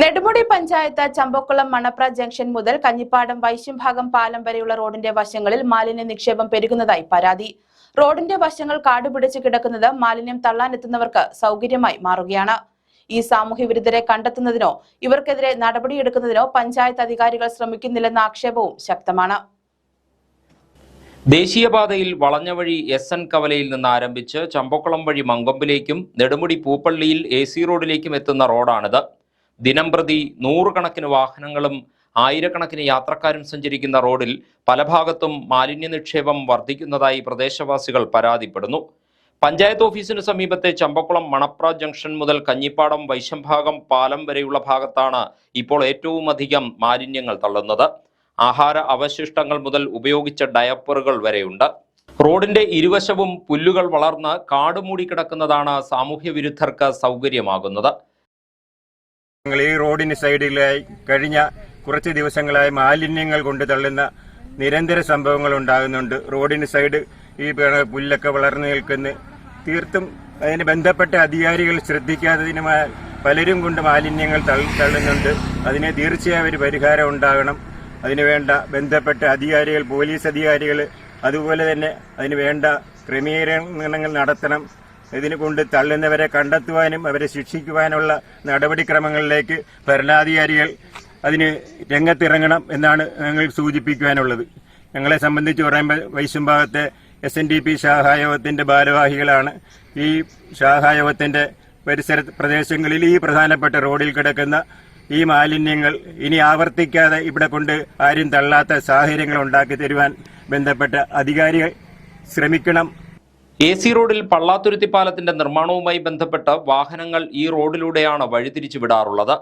Nedumudi panchayat Champakulam Manapra junction മുതൽ കഞ്ഞിപ്പാടം വൈശ്യംഭാഗം പാലം വരെയുള്ള റോഡിന്റെ വശങ്ങളിൽ മാലിന്യ നിക്ഷേപം പെരുകുന്നതായി പരാതി. റോഡിന്റെ വശങ്ങൾ കാടുപിടിച്ച് കിടക്കുന്നത് മാലിന്യം തള്ളാനെത്തുന്നവർക്ക് സൗകര്യമായി മാറുകയാണ്. ഈ സാമൂഹ്യ വിരുദ്ധരെ കണ്ടെത്തുന്നതിനോ ഇവർക്കെതിരെ നടപടിയെടുക്കുന്നതിനോ പഞ്ചായത്ത് അധികാരികൾ ശ്രമിക്കുന്നില്ലെന്ന ആക്ഷേപവും ശക്തമാണ്. ദേശീയപാതയിൽ വളഞ്ഞ വഴി എസ് എൻ കവലയിൽ നിന്ന് ആരംഭിച്ച് ചമ്പക്കുളം വഴി മങ്കൊമ്പിലേക്കും നെടുമുടി പൂപ്പള്ളിയിൽ എ സി റോഡിലേക്കും എത്തുന്ന റോഡാണിത്. ദിനം പ്രതി നൂറുകണക്കിന് വാഹനങ്ങളും ആയിരക്കണക്കിന് യാത്രക്കാരും സഞ്ചരിക്കുന്ന റോഡിൽ പല ഭാഗത്തും മാലിന്യ നിക്ഷേപം വർദ്ധിക്കുന്നതായി പ്രദേശവാസികൾ പരാതിപ്പെടുന്നു. പഞ്ചായത്ത് ഓഫീസിന് സമീപത്തെ ചമ്പക്കുളം മണപ്ര ജംഗ്ഷൻ മുതൽ കഞ്ഞിപ്പാടം വൈശംഭാഗം പാലം വരെയുള്ള ഭാഗത്താണ് ഇപ്പോൾ ഏറ്റവും അധികം മാലിന്യങ്ങൾ തള്ളുന്നത്. ആഹാര അവശിഷ്ടങ്ങൾ മുതൽ ഉപയോഗിച്ച ഡയപ്പറുകൾ വരെയുണ്ട്. റോഡിന്റെ ഇരുവശവും പുല്ലുകൾ വളർന്ന് കാടുമൂടി കിടക്കുന്നതാണ് സാമൂഹ്യ വിരുദ്ധർക്ക് സൗകര്യമാകുന്നത്. ഞങ്ങൾ ഈ റോഡിന് സൈഡിലായി കഴിഞ്ഞ കുറച്ച് ദിവസങ്ങളായി മാലിന്യങ്ങൾ കൊണ്ട് തള്ളുന്ന നിരന്തര സംഭവങ്ങൾ ഉണ്ടാകുന്നുണ്ട്. റോഡിന് സൈഡ് ഈ പുല്ലൊക്കെ വളർന്നു നിൽക്കുന്നു. തീർത്തും അതിന് ബന്ധപ്പെട്ട അധികാരികൾ ശ്രദ്ധിക്കാത്തതിന് പലരും കൊണ്ട് മാലിന്യങ്ങൾ തള്ളി- തള്ളുന്നുണ്ട്. അതിന് തീർച്ചയായും ഒരു പരിഹാരം ഉണ്ടാകണം. അതിനുവേണ്ട ബന്ധപ്പെട്ട അധികാരികൾ പോലീസ് അധികാരികൾ അതുപോലെ തന്നെ അതിന് വേണ്ട ക്രമീകരണങ്ങൾ നടത്തണം. ഇതിന് കൊണ്ട് തള്ളുന്നവരെ കണ്ടെത്തുവാനും അവരെ ശിക്ഷിക്കുവാനുള്ള നടപടിക്രമങ്ങളിലേക്ക് ഭരണാധികാരികൾ അതിന് രംഗത്തിറങ്ങണം എന്നാണ് ഞങ്ങൾ സൂചിപ്പിക്കുവാനുള്ളത്. ഞങ്ങളെ സംബന്ധിച്ച് പറയുമ്പോൾ വൈശുംഭാഗത്തെ എസ് എൻ ഡി പി ശാഖായോഗത്തിന്റെ ഭാരവാഹികളാണ്. ഈ ശാഖായോഗത്തിന്റെ പരിസര പ്രദേശങ്ങളിൽ ഈ പ്രധാനപ്പെട്ട റോഡിൽ കിടക്കുന്ന ഈ മാലിന്യങ്ങൾ ഇനി ആവർത്തിക്കാതെ ഇവിടെ കൊണ്ട് ആരും തള്ളാത്ത സാഹചര്യങ്ങൾ ഉണ്ടാക്കി തരുവാൻ ബന്ധപ്പെട്ട അധികാരികൾ ശ്രമിക്കണം. എ സി റോഡിൽ പള്ളാത്തുരുത്തി പാലത്തിന്റെ നിർമ്മാണവുമായി ബന്ധപ്പെട്ട് വാഹനങ്ങൾ ഈ റോഡിലൂടെയാണ് വഴിതിരിച്ചു വിടാറുള്ളത്.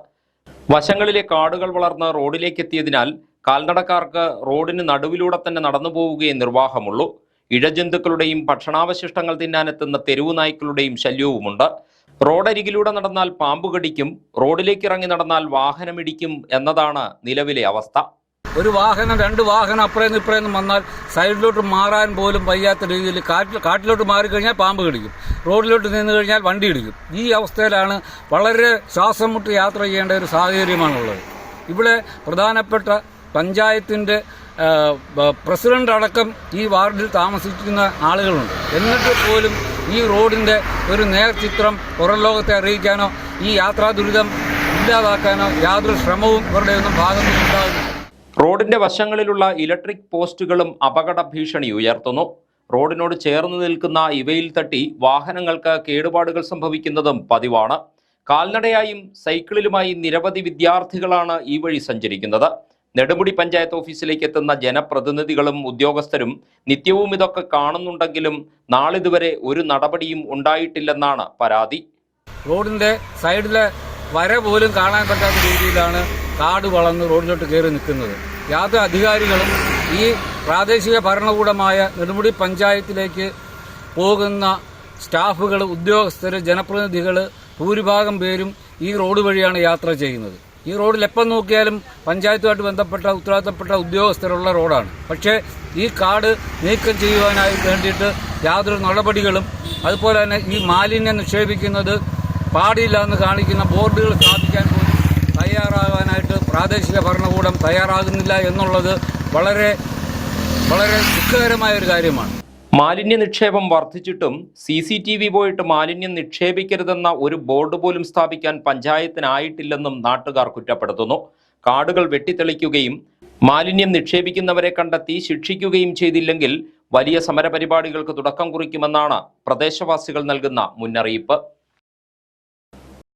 വശങ്ങളിലെ കാടുകൾ വളർന്ന് റോഡിലേക്ക് എത്തിയതിനാൽ കാൽനടക്കാർക്ക് റോഡിന് നടുവിലൂടെ തന്നെ നടന്നു പോവുകയേ നിർവാഹമുള്ളൂ. ഇഴജന്തുക്കളുടെയും ഭക്ഷണാവശിഷ്ടങ്ങൾ തിന്നാനെത്തുന്ന തെരുവു നായ്ക്കളുടെയും ശല്യവുമുണ്ട്. റോഡരികിലൂടെ നടന്നാൽ പാമ്പ് കടിക്കും റോഡിലേക്ക് ഇറങ്ങി നടന്നാൽ വാഹനമിടിക്കും എന്നതാണ് നിലവിലെ അവസ്ഥ. ഒരു വാഹനം രണ്ട് വാഹനം അപ്പുറേന്ന് ഇപ്പുറേന്ന് വന്നാൽ സൈഡിലോട്ട് മാറാൻ പോലും വയ്യാത്ത രീതിയിൽ കാറ്റിൽ കാട്ടിലോട്ട് മാറിക്കഴിഞ്ഞാൽ പാമ്പ് കടിക്കും. റോഡിലോട്ട് നിന്ന് കഴിഞ്ഞാൽ വണ്ടി ഇടിക്കും. ഈ അവസ്ഥയിലാണ് വളരെ ശ്വാസം മുട്ടി യാത്ര ചെയ്യേണ്ട ഒരു സാഹചര്യമാണുള്ളത്. ഇവിടെ പ്രധാനപ്പെട്ട പഞ്ചായത്തിന്റെ പ്രസിഡന്റ് അടക്കം ഈ വാർഡിൽ താമസിക്കുന്ന ആളുകളുണ്ട്. എന്നിട്ട് പോലും ഈ റോഡിന്റെ ഒരു നേർചിത്രം പുറം ലോകത്തെ അറിയിക്കാനോ ഈ യാത്രാ ദുരിതം ഇല്ലാതാക്കാനോ യാതൊരു ശ്രമവും ഇവരുടെ ഒന്നും ഭാഗത്തു നിന്നുണ്ടാകുന്നില്ല റോഡിന്റെ വശങ്ങളിലുള്ള ഇലക്ട്രിക് പോസ്റ്റുകളും അപകട ഭീഷണി ഉയർത്തുന്നു. റോഡിനോട് ചേർന്ന് നിൽക്കുന്ന ഇവയിൽ തട്ടി വാഹനങ്ങൾക്ക് കേടുപാടുകൾ സംഭവിക്കുന്നതും പതിവാണ്. കാൽനടയായും സൈക്കിളിലുമായി നിരവധി വിദ്യാർത്ഥികളാണ് ഈ വഴി സഞ്ചരിക്കുന്നത്. നെടുമുടി പഞ്ചായത്ത് ഓഫീസിലേക്ക് എത്തുന്ന ജനപ്രതിനിധികളും ഉദ്യോഗസ്ഥരും നിത്യവും ഇതൊക്കെ കാണുന്നുണ്ടെങ്കിലും നാളിതുവരെ ഒരു നടപടിയും ഉണ്ടായിട്ടില്ലെന്നാണ് പരാതി. റോഡിന്റെ സൈഡിലെ വര പോലും കാണാൻ പറ്റാത്ത രീതിയിലാണ് കാട് വളർന്ന് റോഡിലോട്ട് കയറി നിൽക്കുന്നത്. യാതൊരു അധികാരികളും ഈ പ്രാദേശിക ഭരണകൂടമായ നെടുമുടി പഞ്ചായത്തിലേക്ക് പോകുന്ന സ്റ്റാഫുകൾ ഉദ്യോഗസ്ഥർ ജനപ്രതിനിധികൾ ഭൂരിഭാഗം പേരും ഈ റോഡ് വഴിയാണ് യാത്ര ചെയ്യുന്നത്. ഈ റോഡിൽ എപ്പം നോക്കിയാലും പഞ്ചായത്തുമായിട്ട് ബന്ധപ്പെട്ട ഉത്തരവാദിത്തപ്പെട്ട ഉദ്യോഗസ്ഥരുള്ള റോഡാണ്. പക്ഷേ ഈ കാട് നീക്കം ചെയ്യുവാനായി വേണ്ടിയിട്ട് യാതൊരു നടപടികളും അതുപോലെ തന്നെ ഈ മാലിന്യം നിക്ഷേപിക്കുന്നത് പാടില്ല എന്ന് കാണിക്കുന്ന ബോർഡുകൾ സ്ഥാപിക്കാൻ തയ്യാറാകാനായിട്ട് പ്രാദേശിക ഭരണകൂടം തയ്യാറാകുന്നില്ല എന്നുള്ളത് വളരെ വളരെ ദുഃഖകരമായ ഒരു കാര്യമാണ്. മാലിന്യ നിക്ഷേപം വർദ്ധിച്ചിട്ടും സി സി ടി വി പോയിട്ട് മാലിന്യം നിക്ഷേപിക്കരുതെന്ന ഒരു ബോർഡ് പോലും സ്ഥാപിക്കാൻ പഞ്ചായത്തിനായിട്ടില്ലെന്നും നാട്ടുകാർ കുറ്റപ്പെടുത്തുന്നു. കാടുകൾ വെട്ടിത്തെളിക്കുകയും മാലിന്യം നിക്ഷേപിക്കുന്നവരെ കണ്ടെത്തി ശിക്ഷിക്കുകയും ചെയ്തില്ലെങ്കിൽ വലിയ സമരപരിപാടികൾക്ക് തുടക്കം കുറിക്കുമെന്നാണ് പ്രദേശവാസികൾ നൽകുന്ന മുന്നറിയിപ്പ്.